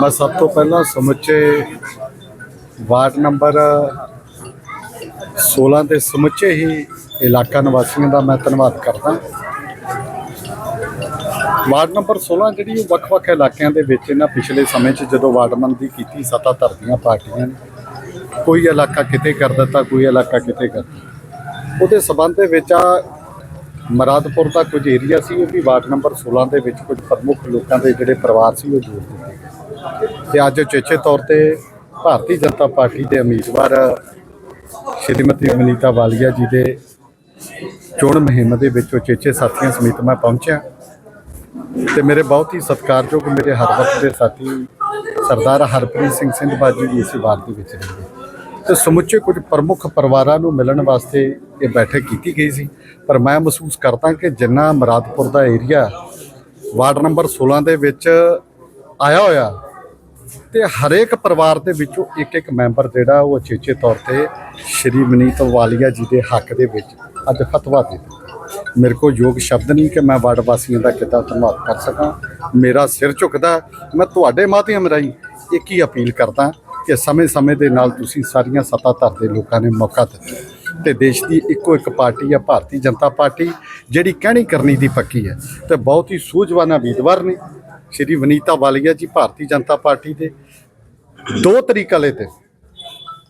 ਮੈਂ ਸਭ ਤੋਂ ਪਹਿਲਾਂ ਸਮੁੱਚੇ ਵਾਰਡ ਨੰਬਰ 16 ਦੇ ਸਮੁੱਚੇ ਹੀ ਇਲਾਕਾ ਨਿਵਾਸੀਆਂ ਦਾ ਮੈਂ ਧੰਨਵਾਦ ਕਰਦਾ। ਵਾਰਡ ਨੰਬਰ 16 ਜਿਹੜੀ ਉਹ ਵੱਖ-ਵੱਖ ਇਲਾਕਿਆਂ ਦੇ ਵਿੱਚ ਇਹਨਾਂ ਪਿਛਲੇ ਸਮੇਂ 'ਚ ਜਦੋਂ ਵਾਰਡਮੰਦੀ ਕੀਤੀ ਸੱਤਾ ਧਰਦੀਆਂ ਪਾਰਟੀਆਂ ਨੇ, ਕੋਈ ਇਲਾਕਾ ਕਿਤੇ ਕਰ ਦਿੱਤਾ, ਕੋਈ ਇਲਾਕਾ ਕਿਤੇ ਕਰ ਦਿੱਤਾ। ਉਹਦੇ ਸਬੰਧ ਦੇ ਵਿੱਚ ਆ ਮਰਾਦਪੁਰ ਦਾ ਕੁਝ ਏਰੀਆ ਸੀ, ਉਹ ਵੀ ਵਾਰਡ ਨੰਬਰ 16 ਦੇ ਵਿੱਚ ਕੁਝ ਪ੍ਰਮੁੱਖ ਲੋਕਾਂ ਦੇ ਜਿਹੜੇ ਪਰਿਵਾਰ ਸੀ, ਉਹ ਜੋੜ ਦਿੱਤੇ ਗਏ। ਤੇ ਅੱਜ ਉਚੇਚੇ ਤੌਰ ਤੇ ਭਾਰਤੀ ਜਨਤਾ ਪਾਰਟੀ ਦੇ ਉਮੀਦਵਾਰ ਸ਼੍ਰੀਮਤੀ ਮਨੀਤਾ ਵਾਲੀਆ ਜੀ ਦੇ ਚੋਣ ਮੁਹਿੰਮ ਦੇ ਵਿੱਚ ਉਚੇਚੇ ਸਾਥੀਆਂ ਸਮੇਤ ਮੈਂ ਪਹੁੰਚਿਆ। ਤੇ ਮੇਰੇ ਬਹੁਤ ਹੀ ਸਤਿਕਾਰਯੋਗ ਮੇਰੇ ਹਰ ਵਕਤ ਦੇ ਸਾਥੀ ਸਰਦਾਰ ਹਰਪ੍ਰੀਤ ਸਿੰਘ ਸਿੰਘ ਬਾਜੀ ਵੀ ਇਸੇ ਵਾਰਡ ਦੇ ਵਿੱਚ ਰਹੇ ਤੇ ਸਮੁੱਚੇ ਕੁਝ ਪ੍ਰਮੁੱਖ ਪਰਿਵਾਰਾਂ ਨੂੰ ਮਿਲਣ ਵਾਸਤੇ ਇਹ ਬੈਠਕ ਕੀਤੀ ਗਈ ਸੀ। ਪਰ ਮੈਂ ਮਹਿਸੂਸ ਕਰਦਾ ਕਿ ਜਿੰਨਾ ਮਰਾਦਪੁਰ ਦਾ ਏਰੀਆ ਵਾਰਡ ਨੰਬਰ 16 ਦੇ ਵਿੱਚ ਆਇਆ ਹੋਇਆ ਤੇ ਹਰੇਕ ਪਰਿਵਾਰ ਦੇ ਵਿੱਚੋਂ ਇੱਕ ਇੱਕ ਮੈਂਬਰ ਜਿਹੜਾ ਉਹ ਅਚੇਚੇ ਤੌਰ ਤੇ ਸ਼੍ਰੀ ਮਨੀਤ ਵਾਲੀਆ ਜੀ ਦੇ ਹੱਕ ਦੇ ਵਿੱਚ ਅੱਜ ਫਤਵਾ ਦੇ ਦਿੱਤਾ। ਮੇਰੇ ਕੋਲ ਯੋਗ ਸ਼ਬਦ ਨਹੀਂ ਕਿ ਮੈਂ ਵਾਰਡ ਵਾਸੀਆਂ ਦਾ ਕਿੱਦਾਂ ਧੰਨਵਾਦ ਕਰ ਸਕਾਂ। ਮੇਰਾ ਸਿਰ ਝੁਕਦਾ, ਮੈਂ ਤੁਹਾਡੇ ਮਾਧਿਅਮ ਰਾਹੀਂ ਇੱਕ ਹੀ ਅਪੀਲ ਕਰਦਾ ਕਿ ਸਮੇਂ-ਸਮੇਂ ਦੇ ਨਾਲ ਤੁਸੀਂ ਸਾਰੀਆਂ ਸੱਤਾਧਰ ਦੇ ਲੋਕਾਂ ਨੇ ਮੌਕਾ ਦਿੱਤਾ। ਤੇ ਦੇਸ਼ ਦੀ ਇੱਕੋ ਇੱਕ ਪਾਰਟੀ ਹੈ ਭਾਰਤੀ ਜਨਤਾ ਪਾਰਟੀ, ਜਿਹੜੀ ਕਹਿਣੀ ਕਰਨੀ ਦੀ ਪੱਕੀ ਹੈ। ਤੇ ਬਹੁਤ ਹੀ ਸੂਝਵਾਨ ਉਮੀਦਵਾਰ ਨੇ। ਸ਼੍ਰੀ ਵਨੀਤਾ ਵਾਲੀਆ ਜੀ ਭਾਰਤੀ ਜਨਤਾ ਪਾਰਟੀ ਦੇ। ਦੋ ਤਰੀਕੇ ਵਾਲੇ ਤੇ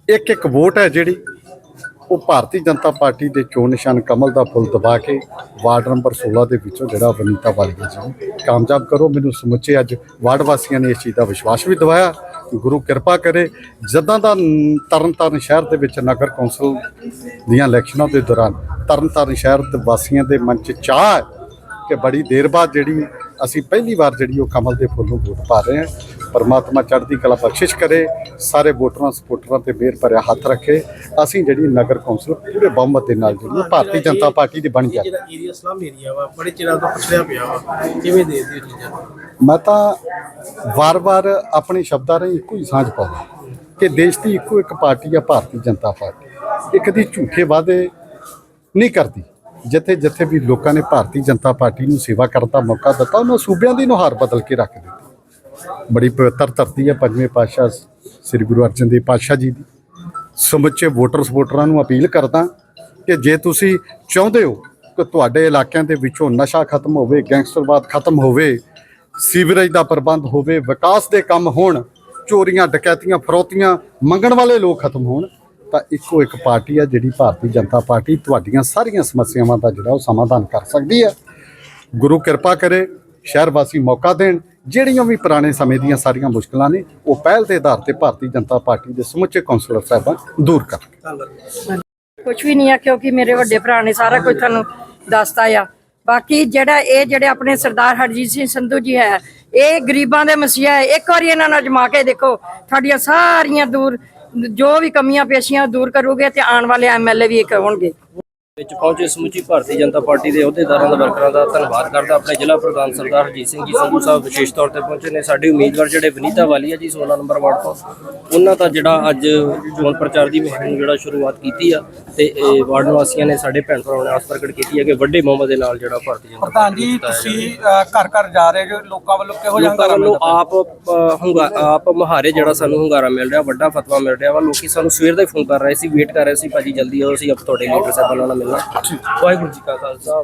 ਇੱਕ ਇੱਕ ਵੋਟ ਹੈ ਜਿਹੜੀ, ਉਹ ਭਾਰਤੀ ਜਨਤਾ ਪਾਰਟੀ ਦੇ ਚੋਣ ਨਿਸ਼ਾਨ ਕਮਲ ਦਾ ਫੁੱਲ ਦਬਾ ਕੇ ਵਾਰਡ ਨੰਬਰ 16 ਦੇ ਵਿੱਚੋਂ ਜਿਹੜਾ ਵਨੀਤਾ ਵਾਲੀਆ ਜੀ ਨੂੰ ਕਾਮਯਾਬ ਕਰੋ। ਮੈਨੂੰ ਸਮੁੱਚੇ ਅੱਜ ਵਾਰਡ ਵਾਸੀਆਂ ਨੇ ਇਸ ਚੀਜ਼ ਦਾ ਵਿਸ਼ਵਾਸ ਵੀ ਦਿਵਾਇਆ। ਗੁਰੂ ਕਿਰਪਾ ਕਰੇ, ਜਦਾਂ ਦਾ ਨ- ਤਰਨਤਾਰਨ ਸ਼ਹਿਰ ਦੇ ਵਿੱਚ ਨਗਰ ਕੌਂਸਲ ਦੀਆਂ ਇਲੈਕਸ਼ਨਾਂ ਦੇ ਦੌਰਾਨ ਤਰਨਤਾਰਨ ਸ਼ਹਿਰ ਦੇ ਵਾਸੀਆਂ ਦੇ ਮਨ 'ਚ ਚਾਹ ਹੈ ਕਿ ਬੜੀ ਦੇਰ ਬਾਅਦ ਜਿਹੜੀ ਅਸੀਂ ਪਹਿਲੀ ਵਾਰ ਜਿਹੜੀ ਉਹ ਕਮਲ ਦੇ ਫੁੱਲ ਨੂੰ ਵੋਟ ਪਾ ਰਹੇ ਹਾਂ, ਪਰਮਾਤਮਾ ਚੜ੍ਹਦੀ ਕਲਾ ਬਖਸ਼ਿਸ਼ ਕਰੇ ਸਾਰੇ ਵੋਟਰਾਂ ਸਪੋਰਟਰਾਂ ਤੇ ਮਿਹਰ ਭਰਿਆ ਹੱਥ ਰੱਖੇ। ਅਸੀਂ ਜਿਹੜੀ ਨਗਰ ਕੌਂਸਲ ਪੂਰੇ ਬਹੁਮਤ ਦੇ ਨਾਲ ਜਿਹੜੀ ਭਾਰਤੀ ਜਨਤਾ ਪਾਰਟੀ ਦੀ ਬਣ ਜਾਏ। ਜਿਹੜਾ ਏਰੀਆ ਸਲਮ ਏਰੀਆ ਵਾ ਬੜੇ ਚਿਰਾਂ ਤੋਂ ਪਛੜਿਆ ਪਿਆ ਵਾ ਕਿਵੇਂ ਦੇ ਦਿਓ ਚੀਜ਼ਾਂ? ਨੂੰ? ਮੈਂ ਤਾਂ ਵਾਰ-ਵਾਰ ਆਪਣੇ ਸ਼ਬਦਾਂ ਰਾਹੀਂ ਇੱਕੋ ਹੀ ਸਾਂਝ ਪਾਉਂਦਾ ਕਿ ਦੇਸ਼ ਦੀ ਇੱਕੋ ਇੱਕ ਪਾਰਟੀ ਆ ਭਾਰਤੀ ਜਨਤਾ ਪਾਰਟੀ। ਇਹ ਕਦੀ ਝੂਠੇ ਵਾਅਦੇ ਨਹੀਂ ਕਰਦੀ। ਜਿੱਥੇ ਜਿੱਥੇ ਵੀ ਲੋਕਾਂ ਨੇ ਭਾਰਤੀ ਜਨਤਾ ਪਾਰਟੀ ਨੂੰ ਸੇਵਾ ਕਰਨ ਦਾ ਮੌਕਾ ਦਿੱਤਾ ਉਹਨਾਂ ਸੂਬਿਆਂ ਦੀ ਨੁਹਾਰ ਬਦਲ ਕੇ ਰੱਖ ਦਿੱਤੀ। ਬੜੀ ਪਵਿੱਤਰ ਧਰਤੀ ਹੈ ਪੰਜਵੇਂ ਪਾਤਸ਼ਾਹ ਸ੍ਰੀ ਗੁਰੂ ਅਰਜਨ ਦੇਵ ਪਾਤਸ਼ਾਹ ਜੀ ਦੀ। ਸਮੁੱਚੇ ਵੋਟਰ ਸਪੋਰਟਰਾਂ ਨੂੰ ਅਪੀਲ ਕਰਦਾ ਕਿ ਜੇ ਤੁਸੀਂ ਚਾਹੁੰਦੇ ਹੋ ਕਿ ਤੁਹਾਡੇ ਇਲਾਕਿਆਂ ਦੇ ਵਿੱਚੋਂ ਨਸ਼ਾ ਖਤਮ ਹੋਵੇ, ਗੈਂਗਸਟਰਵਾਦ ਖਤਮ ਹੋਵੇ, ਸੀਵਰੇਜ ਦਾ ਪ੍ਰਬੰਧ ਹੋਵੇ, ਵਿਕਾਸ ਦੇ ਕੰਮ ਹੋਣ, ਚੋਰੀਆਂ, ਡਕੈਤੀਆਂ, ਫਰੋਤੀਆਂ ਮੰਗਣ ਵਾਲੇ ਲੋਕ ਖਤਮ ਹੋਣ, ਤਾਂ ਇੱਕੋ ਇੱਕ ਪਾਰਟੀ ਆ ਜਿਹੜੀ ਭਾਰਤੀ ਜਨਤਾ ਪਾਰਟੀ ਤੁਹਾਡੀਆਂ ਸਾਰੀਆਂ ਸਮੱਸਿਆਵਾਂ ਦਾ ਜਿਹੜਾ ਉਹ ਸਮਾਧਾਨ ਕਰ ਸਕਦੀ ਹੈ ਗੁਰੂ ਕਿਰਪਾ ਕਰੇ ਸ਼ਹਿਰ ਵਾਸੀ ਮੌਕਾ ਦੇਣ ਜਿਹੜੀਆਂ ਵੀ ਪੁਰਾਣੇ ਸਮੇਂ ਦੀਆਂ ਸਾਰੀਆਂ ਮੁਸ਼ਕਲਾਂ ਨੇ, ਉਹ ਪਹਿਲ ਦੇ ਆਧਾਰ ਤੇ ਭਾਰਤੀ ਜਨਤਾ ਪਾਰਟੀ ਦੇ ਸਮੁੱਚੇ ਕੌਂਸਲਰ ਸਾਹਿਬਾਨ ਦੂਰ ਕਰਨ ਕੁਝ ਵੀ ਨਹੀਂ ਆ, ਕਿਉਂਕਿ ਮੇਰੇ ਵੱਡੇ ਭਰਾ ਨੇ ਸਾਰਾ ਕੁਝ ਤੁਹਾਨੂੰ ਦੱਸਤਾ ਆ। ਬਾਕੀ ਜਿਹੜਾ ਇਹ ਜਿਹੜੇ ਆਪਣੇ ਸਰਦਾਰ ਹਰਜੀਤ ਸਿੰਘ ਸੰਧੂ ਜੀ ਹੈ, ਇਹ ਗਰੀਬਾਂ ਦੇ ਮਸੀਹਾ ਹੈ। ਇੱਕ ਵਾਰੀ ਇਹਨਾਂ ਨਾਲ ਜਮਾ ਕੇ ਦੇਖੋ, ਤੁਹਾਡੀਆਂ ਸਾਰੀਆਂ ਦੂਰ, ਜੋ ਵੀ ਕਮੀਆਂ ਪੇਸ਼ੀਆਂ ਦੂਰ ਕਰੋਗੇ ਤੇ ਆਉਣ ਵਾਲੇ ਐਮਐਲਏ ਵੀ ਇੱਕ ਹੋਣਗੇ। ਵਿੱਚ ਪਹੁੰਚੇ ਸਮੁੱਚੀ ਭਾਰਤੀ ਜਨਤਾ ਪਾਰਟੀ ਦੇ ਅਹੁਦੇਦਾਰਾਂ ਦਾ ਵਰਕਰਾਂ ਦਾ ਧੰਨਵਾਦ ਕਰਦਾ। ਆਪਣੇ ਜ਼ਿਲ੍ਹਾ ਪ੍ਰਧਾਨ ਸਰਦਾਰ ਹਰਜੀਤ ਸਿੰਘ ਜੀ ਸੰਧੂ ਸਾਹਿਬ ਵਿਸ਼ੇਸ਼ ਤੌਰ ਤੇ ਪਹੁੰਚੇ ਨੇ। ਸਾਡੇ ਉਮੀਦਵਾਰ ਜਿਹੜੇ ਵਨੀਤਾ ਵਾਲੀਆ ਜੀ 16 ਨੰਬਰ ਵਾਰਡ ਤੋਂ ਉਹਨਾਂ ਦਾ ਜਿਹੜਾ ਅੱਜ ਚੋਣ ਪ੍ਰਚਾਰ ਦੀ ਮੁਹਿੰਮ ਜਿਹੜਾ ਸ਼ੁਰੂਆਤ ਕੀਤੀ ਆ ਤੇ ਇਹ ਵਾਰਡ ਨਿਵਾਸੀਆਂ ਨੇ ਸਾਡੇ ਭੈਣ ਭਰਾਵਾਂ ਨੇ ਆਸ ਪ੍ਰਗਟ ਕੀਤੀ ਹੈ ਕਿ ਵੱਡੇ ਬਹੁਮਤ ਦੇ ਨਾਲ ਜਿਹੜਾ ਭਾਰਤੀ ਜਨਤਾ ਪ੍ਰਧਾਨ ਜੀ ਤੁਸੀਂ ਘਰ ਘਰ ਜਾ ਰਹੇ ਜੋ ਲੋਕਾਂ ਵੱਲੋਂ ਕਿਹੋ ਜਿਹਾ ਹੰਗਾਰਾ ਵੱਲੋਂ ਮਿਲਦਾ ਆਪ ਹੁੰਗਾ ਆਪ ਮੁਹਾਰੇ ਜਿਹੜਾ ਸਾਨੂੰ ਹੁੰਗਾਰਾ ਮਿਲ ਰਿਹਾ ਵੱਡਾ ਫਤਵਾ ਮਿਲ ਰਿਹਾ ਵਾ। ਲੋਕੀ ਸਾਨੂੰ ਸਵੇਰ ਦਾ ਹੀ ਫੋਨ ਕਰ ਰਹੇ ਸੀ ਵੇਟ ਕਰ ਰਹੇ ਸੀ ਭਾਜੀ ਜਲਦੀ ਆਓ ਅਸੀਂ ਆਪ ਤੁਹਾਡੇ ਲੀਡਰ ਸਾਹਿਬਾਨਾਂ ਨਾਲ ਮਿਲਣਾ ਵਾਹਿਗੁਰੂ ਜੀ ਕਾ ਖਾਲਸਾ।